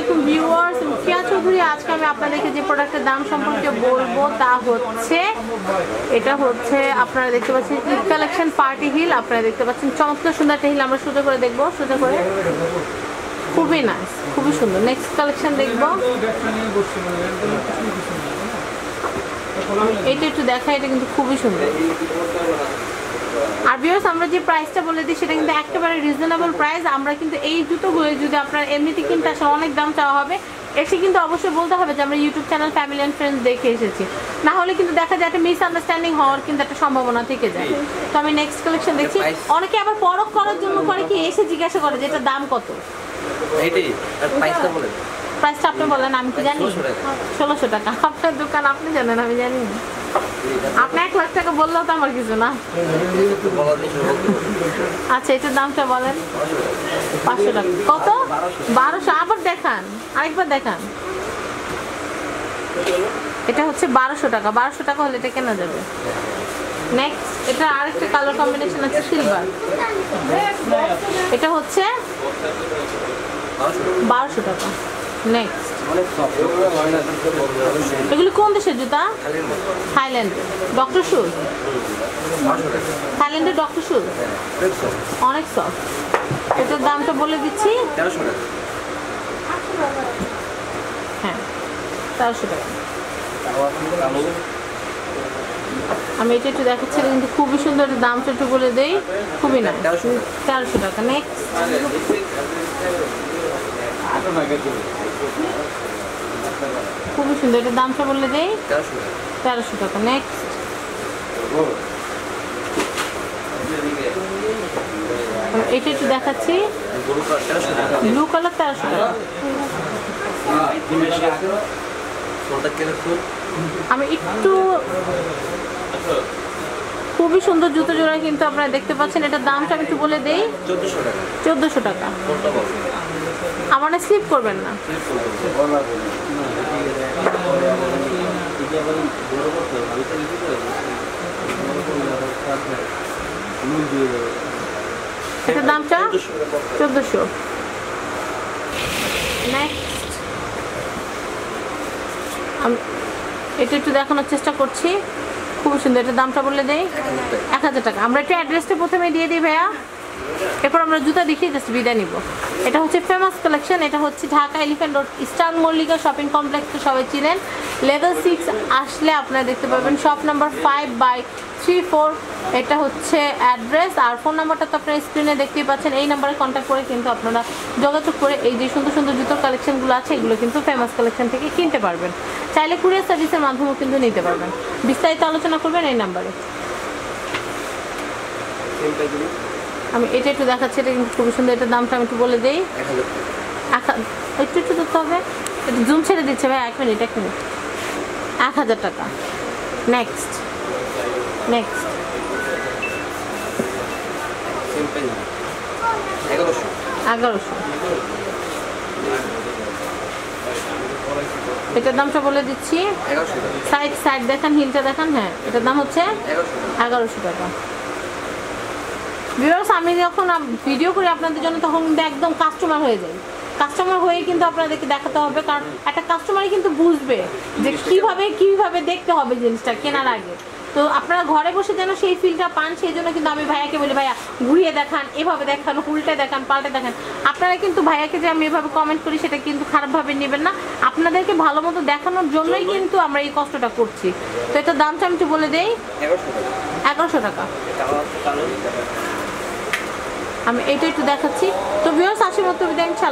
আলাইকুম ভিউয়ার্স ফিয়া চৌধুরী। আজকে আমি আপনাদেরকে যে প্রোডাক্টের দাম সম্পর্কে বলব তা হচ্ছে, এটা হচ্ছে আপনারা দেখতে পাচ্ছেন ঈদ কালেকশন পার্টি হিল। আপনারা দেখতে পাচ্ছেন চমৎকার সুন্দর একটা হিল, আমরা সোজা করে দেখব, সোজা করে। খুবই নাইস খুবই সুন্দর। নেক্সট কালেকশন দেখব। এটা একটু দেখা এটা কিন্তু খুবই সুন্দর। ভিউয়ার্স আমরা যে প্রাইসটা বলে দিই সেটা কিন্তু একেবারে রিজনেবল প্রাইস আমরা কিন্তু এই জুতোগুলো যদি আপনার এমনিতে কিনতে আসলে অনেক দাম চাওয়া হবে। এসে কিন্তু অবশ্যই বলতে হবে যে আমরা YouTube channel family and friends দেখে এসেছি। না হলে কিন্তু দেখা যায় একটা মিসআন্ডারস্ট্যান্ডিং হওয়ার কিন্তু একটা সম্ভাবনা থেকে যায়। তো আমি নেক্সট কালেকশন দেখছি। অনেকে আবার পরখ করার জন্য করে কি এসে জিজ্ঞাসা করে যে এটার দাম কত? প্রাইসটা আপনি বলেন আমি কি জানি? ষোলোশো টাকা। আপনার দোকান আপনি জানেন আমি জানি না। আপনি এক লাখ টাকা বললেও তো আমার কিছু না। আচ্ছা এটার দামটা বলেন। পাঁচশো টাকা। কত? বারোশো। আবার দেখান। আরেকবার দেখান। এটা হচ্ছে বারোশো টাকা। বারোশো টাকা হলে এটা কেনা যাবে। নেক্সট এটা আরেকটা কালার কম্বিনেশন আছে সিলভার এটা হচ্ছে বারোশো টাকা। নেক্সট এগুলি কোন দেশের জুতা? থাইল্যান্ড। ডক্টর শুজ থাইল্যান্ডের ডক্টর শুজ অনেক সফট এটার দামটা বলে দিচ্ছি। হ্যাঁ তেরোশো টাকা। আমি এটা একটু দেখাচ্ছি কিন্তু খুবই সুন্দর দামটা একটু বলে দেই। খুবই না তেরোশো টাকা। নেক্সট খুবই সুন্দর এটার দামটা বলে দেই? তেরোশো টাকা। নেক্সট এটা একটু দেখাচ্ছি। ব্লু কালার তেরোশো টাকা। আমি একটু খুবই সুন্দর জুতো জোড়া কিন্তু আপনারা দেখতে পাচ্ছেন এটার দামটা আমি একটু বলে দেই। চোদ্দোশো টাকা। চোদ্দোশো টাকা। আমার না স্লিপ করবেন না। এটার দামটা চোদ্দোশো। এটা একটু দেখানোর চেষ্টা করছি। খুব সুন্দর, এটার দামটা বলে দেই? এক হাজার টাকা। আমরা একটু অ্যাড্রেসটা প্রথমে দিয়ে দিই ভাইয়া। এরপর আমরা জুতা দেখিয়ে জাস্ট বিদায় নিব। এটা হচ্ছে ফেমাস কালেকশন এটা হচ্ছে Dhaka elephant road eastern Mallika shopping কমপ্লেক্সে সবাই চিনেন। লেভেল সিক্স আসলে আপনারা দেখতে পাবেন shop number five by three four এটা হচ্ছে অ্যাড্রেস আর ফোন নাম্বারটা তো আপনারা স্ক্রিনে দেখতেই পাচ্ছেন। এই নাম্বারে কন্ট্যাক্ট করে কিন্তু আপনারা যোগাযোগ করে এই যে সুন্দর সুন্দর জুতোর কালেকশনগুলো আছে, এগুলো কিন্তু ফেমাস কালেকশন থেকে কিনতে পারবেন। চাইলে কুরিয়ার সার্ভিসের মাধ্যমেও কিন্তু নিতে পারবেন। বিস্তারিত আলোচনা করবেন এই নাম্বারে আমি এটা একটু দেখাচ্ছি এটা কিন্তু খুবই সুন্দর। এটার দামটা আমি একটু বলে দিই। একটু একটু ধরতে হবে একটু জুম ছেড়ে দিচ্ছে ভাই এক মিনিট এক মিনিট। এক হাজার টাকা। নেক্সট নেক্সট এগারোশো। এটার দামটা বলে দিচ্ছি। সাইড সাইড দেখান হিলটা দেখান হ্যাঁ। এটার দাম হচ্ছে এগারোশো টাকা। ভিউয়ার্স আমি যখন ভিডিও করি আপনাদের জন্য তখন কিন্তু একদম কাস্টমার হয়ে যাই। কাস্টমার হয়ে কিন্তু আপনাদেরকে দেখাতে হবে কারণ একটা কাস্টমারই কিন্তু বুঝবে যে কীভাবে কীভাবে দেখতে হবে জিনিসটা কেনার আগে। তো আপনারা ঘরে বসে যেন সেই ফিলটা পান সেই জন্য কিন্তু আমি ভাইয়াকে বলি ভাইয়া ঘুরিয়ে দেখান এভাবে দেখান উল্টে দেখান পাল্টে দেখান। আপনারা কিন্তু ভাইয়াকে যে আমি এভাবে কমেন্ট করি সেটা কিন্তু খারাপভাবে নেবেন না। আপনাদেরকে ভালো মতো দেখানোর জন্যই কিন্তু আমরা এই কষ্টটা করছি। তো এটার দামটা আমি একটু বলে দেই। এগারোশো টাকা এগারোশো টাকা কালো কালো আমি এটা একটু দেখাচ্ছি। তো ভিউয়ার্স আসি মতো ইনশাল্লাহ